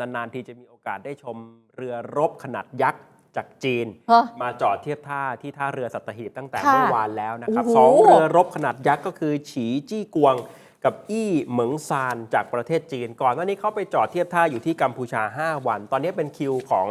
นานๆทีจะมีโอกาสได้ชมเรือรบขนาดยักษ์จากจีน ฮะ มาจอดเทียบท่าที่ท่าเรือสัตหีบตั้งแต่ค่ะเมื่อวานแล้วนะครับโอ้โห สองเรือรบขนาดยักษ์ก็คือ ฉีจี้กวง กับอี้เหมิงซานจากประเทศจีน ก่อนหน้านี้เขาไปจอดเทียบท่าอยู่ที่กัมพูชา 5 วัน ตอนนี้เป็นคิวของ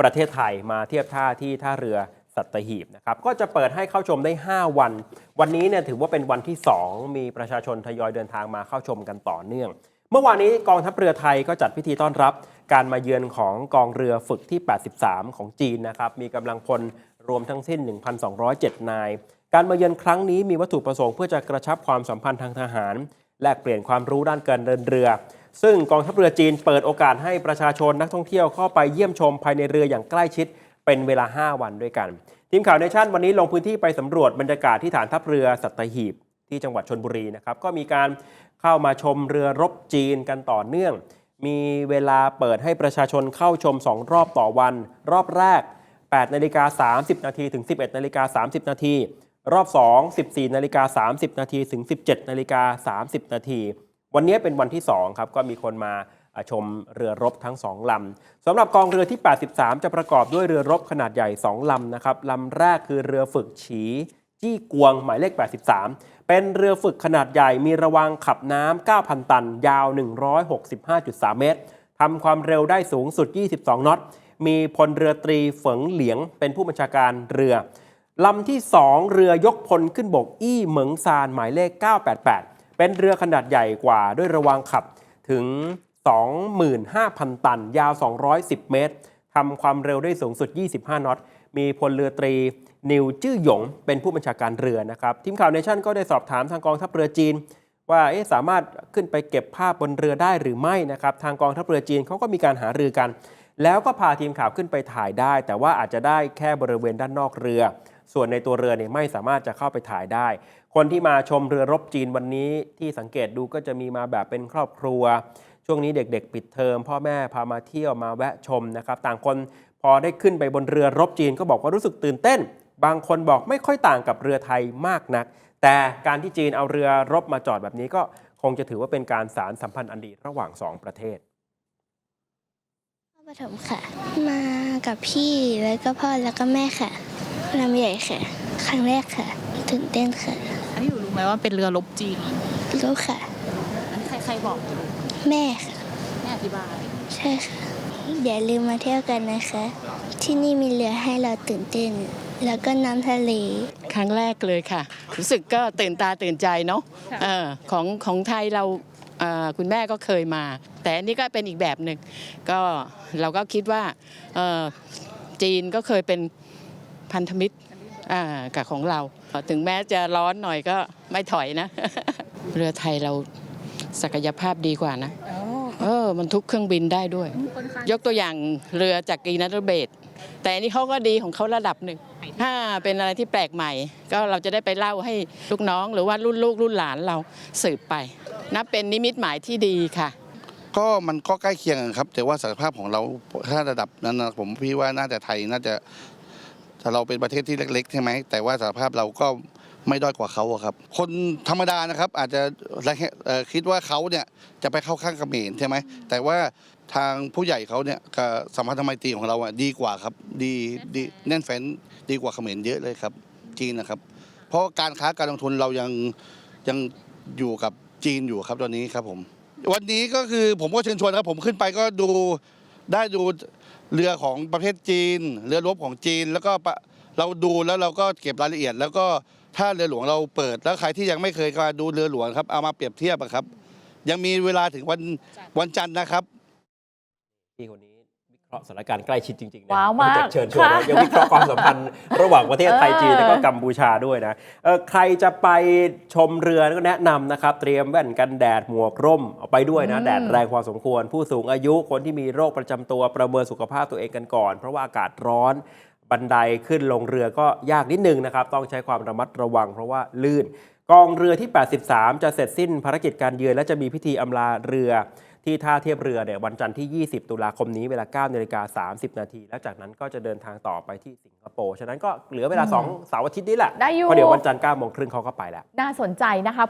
ประเทศไทยมาเทียบท่าที่ท่าเรือสัตหีบนะครับก็จะเปิดให้เข้าชมได้ 5 วัน วันนี้เนี่ยถือว่าเป็นวันที่ 2 มีประชาชนทยอยเดินทางมาเข้าชมกันต่อเนื่อง เมื่อวานนี้กองทัพเรือไทยก็จัดพิธีต้อนรับ การมาเยือนของกองเรือฝึกที่ 83 ของจีนนะครับ มีกำลังพลรวมทั้งสิ้น 1,207 นาย การมาเยือนครั้งนี้มีวัตถุประสงค์เพื่อจะกระชับความสัมพันธ์ทางทหาร แลกเปลี่ยนความรู้ด้านการเดินเรือ ซึ่งกองทัพเรือจีนเปิดโอกาสให้ประชาชนนักท่องเที่ยวเข้าไปเยี่ยมชมภายในเรืออย่างใกล้ชิด เป็นเวลา 5 วันด้วยกัน ทีมข่าวเนชั่นวันนี้ลงพื้นที่ไปสำรวจบรรยากาศที่ฐานทัพเรือสัตหีบ ที่จังหวัดชนบุรีนะครับก็มีการเข้ามาชมเรือรบจีนกันต่อเนื่อง มีเวลาเปิดให้ประชาชนเข้าชม 2 รอบต่อวัน รอบแรก 8นาฬิกา30 นาทีถึง 11นาฬิกา30 นาทีรอบ 2 14นาฬิกา30 นาทีถึง 17นาฬิกา30 นาทีวันนี้เป็นวันที่ 2 ครับ ก็มีคนมาชมเรือรบทั้ง 2 ลำสำหรับกองเรือที่ 83 จะประกอบด้วยเรือรบขนาดใหญ่ 2 ลำนะครับลำแรกคือเรือฝึกฉี จี้กวงหมายเลข 83 เป็นเรือฝึกขนาดใหญ่มีระวางขับน้ำ 9,000 ตัน ยาว 165.3 เมตร ทำความเร็วได้สูงสุด 22 น็อต มีพลเรือตรีเฝิงเหลียง เป็นผู้บัญชาการเรือ ลำที่ 2 เรือยกพลขึ้นบกอี้เหมิงซานหมายเลข 988 เป็นเรือขนาดใหญ่กว่าด้วยระวางขับถึง 25,000 ตัน ยาว 210 เมตร ทำความเร็วได้สูงสุด 25 น็อต มีพลเรือตรี นิวจื้อหยง เป็นผู้บัญชาการเรือนะครับ ทีมข่าวเนชั่นก็ได้สอบถามทางกองทัพเรือจีน ว่าสามารถขึ้นไปเก็บภาพบนเรือได้หรือไม่นะครับ ทางกองทัพเรือจีนเขาก็มีการหารือกัน แล้วก็พาทีมข่าวขึ้นไปถ่ายได้ แต่ว่าอาจจะได้แค่บริเวณด้านนอกเรือ ส่วนในตัวเรือเนี่ยไม่สามารถจะเข้าไปถ่ายได้ คนที่มาชมเรือรบจีนวันนี้ที่สังเกตดูก็จะมีมาแบบเป็นครอบครัว ช่วงนี้เด็ก ๆ ปิดเทอมพ่อแม่พามาเที่ยวมาแวะชมนะครับ ต่างคนพอได้ขึ้นไปบนเรือรบจีนก็บอกว่ารู้สึกตื่นเต้น บางคนบอกไม่ค่อยต่างกับเรือไทยมากนัก แต่การที่จีนเอาเรือรบมาจอดแบบนี้ก็คงจะถือว่าเป็นการสารสัมพันธ์อันดีระหว่างสองประเทศปฐมค่ะ มากับพี่แล้วก็พ่อแล้วก็แม่ค่ะลำใหญ่ค่ะ ครั้งแรกค่ะตื่นเต้นค่ะอันนี้หนูรู้ไหมว่าเป็นเรือรบจีนรู้ค่ะอันนี้ใครใครบอกหนูแม่ค่ะแม่อธิบายใช่ค่ะอย่าลืมมาเที่ยวกันนะคะ ที่นี่มีเรือให้เราตื่นเต้น แล้วก็น้ำทะเล ครั้งแรกเลยค่ะ รู้สึกก็ตื่นตาตื่นใจเนาะเออของของไทยเราเอ่อคุณแม่ก็เคยมา แต่อันนี้ก็เป็นอีกแบบหนึ่งก็เราก็คิดว่าเอ่อจีนก็เคยเป็นพันธมิตรอ่ากับของเรา ถึงแม้จะร้อนหน่อยก็ไม่ถอยนะ เรือไทยเราศักยภาพดีกว่านะ เออ มันทุกเครื่องบินได้ด้วย ยกตัวอย่างเรือจากกรีนัทเบด แต่อันนี้เขาก็ดีของเขาระดับหนึ่ง ถ้าเป็นอะไรที่แปลกใหม่ ก็เราจะได้ไปเล่าให้ลูกน้องหรือว่ารุ่นลูกรุ่นหลานเราสืบไป นับเป็นนิมิตหมายที่ดีค่ะ ก็มันก็ใกล้เคียงกันครับ แต่ว่าศักยภาพของเราถ้าระดับนั้นนะผมพี่ว่าน่าจะไทยน่าจะถ้าเราเป็นประเทศที่เล็กๆใช่ไหมแต่ว่าศักยภาพเราก็ไม่ด้อยกว่าเขาอะครับ คนธรรมดานะครับอาจจะเอ่อคิดว่าเขาเนี่ยจะไปเข้าข้างเขมรใช่ไหมแต่ว่า ทางผู้ใหญ่เขาเนี่ยกับสัมพันธไมตรีของเราอะดีกว่าครับ ดีดีแน่นแฟ้นดีกว่าเขมรเยอะเลยครับ จีนนะครับ เพราะการค้าการลงทุนเรายังยังอยู่กับจีนอยู่ครับตอนนี้ครับผม วันนี้ก็คือผมก็เชิญชวนครับผมขึ้นไปก็ดูได้ดูเรือของประเทศจีน เรือรบของจีนแล้วก็ปะเราดูแล้วเราก็เก็บรายละเอียด แล้วก็ถ้าเรือหลวงเราเปิด แล้วใครที่ยังไม่เคยมาดูเรือหลวงครับเอามาเปรียบเทียบอะครับ ยังมีเวลาถึงวันวันจันทร์นะครับ พี่คนนี้วิเคราะห์สถานการณ์ใกล้ชิดจริงๆนะว้าวมากนอกเชิญชวนนะค่ะยังวิเคราะห์ความสัมพันธ์ระหว่างประเทศไทยเออจีนแล้วก็กัมพูชาด้วยนะเออใครจะไปชมเรือก็แนะนำนะครับ เตรียมแว่นกันแดดหมวกร่มเอาไปด้วยนะแดดแรงพอสมควร ผู้สูงอายุคนที่มีโรคประจำตัวประเมินสุขภาพตัวเองกันก่อน เพราะว่าอากาศร้อนบันไดขึ้นลงเรือก็ยากนิดนึงนะครับ ต้องใช้ความระมัดระวังเพราะว่าลื่น กองเรือที่ 83 จะเสร็จสิ้นภารกิจการเยือนและจะมีพิธีอำลาเรือ ที่ท่าเทียบเรือเนี่ยวันจันทร์ที่ 20 ตุลาคมนี้เวลา9นาฬิกา30 นาที แล้วจากนั้นก็จะเดินทางต่อไปที่สิงคโปร์ ฉะนั้นก็เหลือเวลา2เสาร์อาทิตย์นี้แหละได้อยู่ เพราะเดี๋ยววันจันทร์9โมงครึ่งเขาก็ไปแล้ว น่าสนใจนะคะ